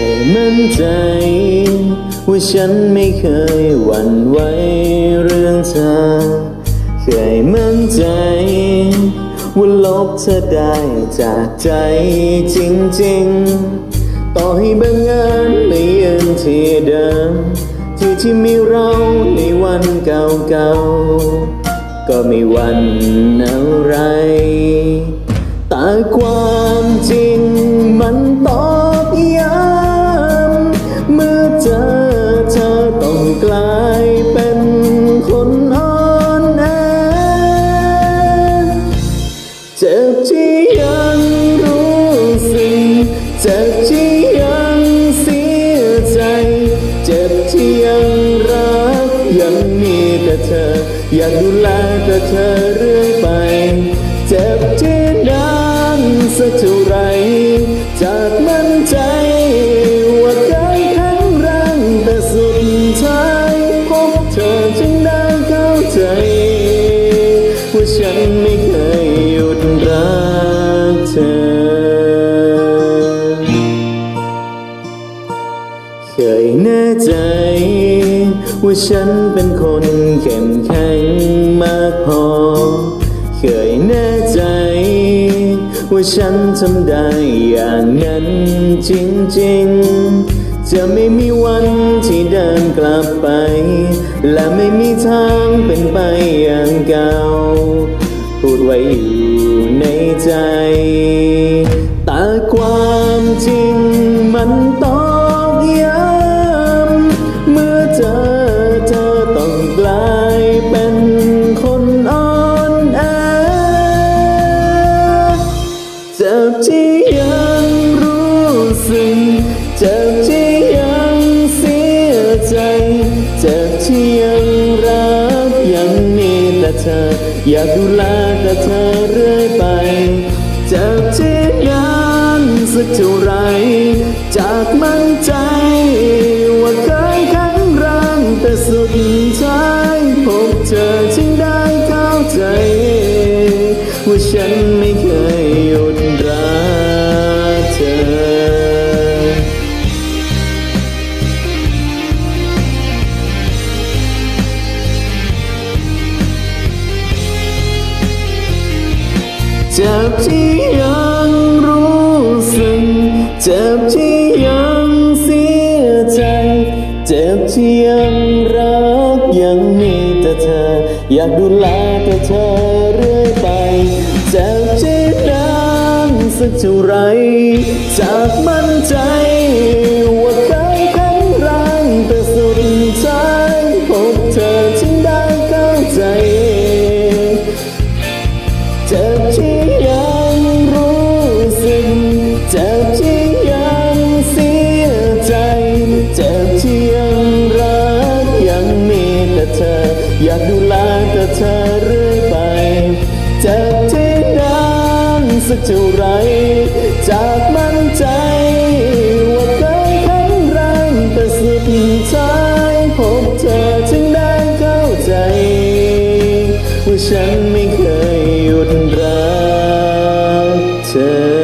ยมั่นใจ ว่าฉันไม่เคยหวั่นไหวเรื่องเธอ เคยมั่นใจ ว่าลบเธอได้จากใจจริงๆ ต่อให้บางงานไม่ยืนที่เดิม ที่ที่มีเราในวันเก่าๆ ก็ไม่วันอะไร แต่ความจริงมันต้อก อยากดูแลแต่เธอเรื่อยไป เจ็บที่นานสักเท่าไร จากมั่นใจว่าเคยแข็งแรงแต่สุดท้ายพบเธอจึงได้เข้าใจ ว่าฉันไม่เคยหยุด เคยแน่ใจ ว่าฉันเป็นคนเข้มแข็งมากพอ เคยแน่ใจ ว่าฉันทำได้อย่างนั้นจริงๆ จะไม่มีวันที่เดินกลับไป และไม่มีทางเป็นไปอย่างเก่า พูดไว้อยู่ในใจ แต่ความจริงมันต้อก จอเธอต้องกลายเป็นคนอ่อนแอเจ็บที่ยังรู้สึกเจ็บที่ยังเสียใจเจ็บที่ยังรักยังมีแต่เธอ อยากดูแลแต่เธอเรื่อยไปเจ็บที่นานสักเท่าไรจากมั่นใจ สุดท้ายพบเธอจึงได้เข้าใจ ว่าฉันไม่เคยหยุดรักเธอจ็บที่ยังรู้สึกเจ็บที่ แต่เธอ อยากดูแลแต่เธอเรื่อยไปเจ็บที่นานสักเท่าไร อยากดูแลแต่เธอเรื่อยไปเจ็บที่ด้านสักเท่าไร จากมั่นใจว่าเคยแข็งแรงแต่สุดท้ายพบเธอจึงได้เข้าใจ ว่าฉันไม่เคยหยุดรักเธอ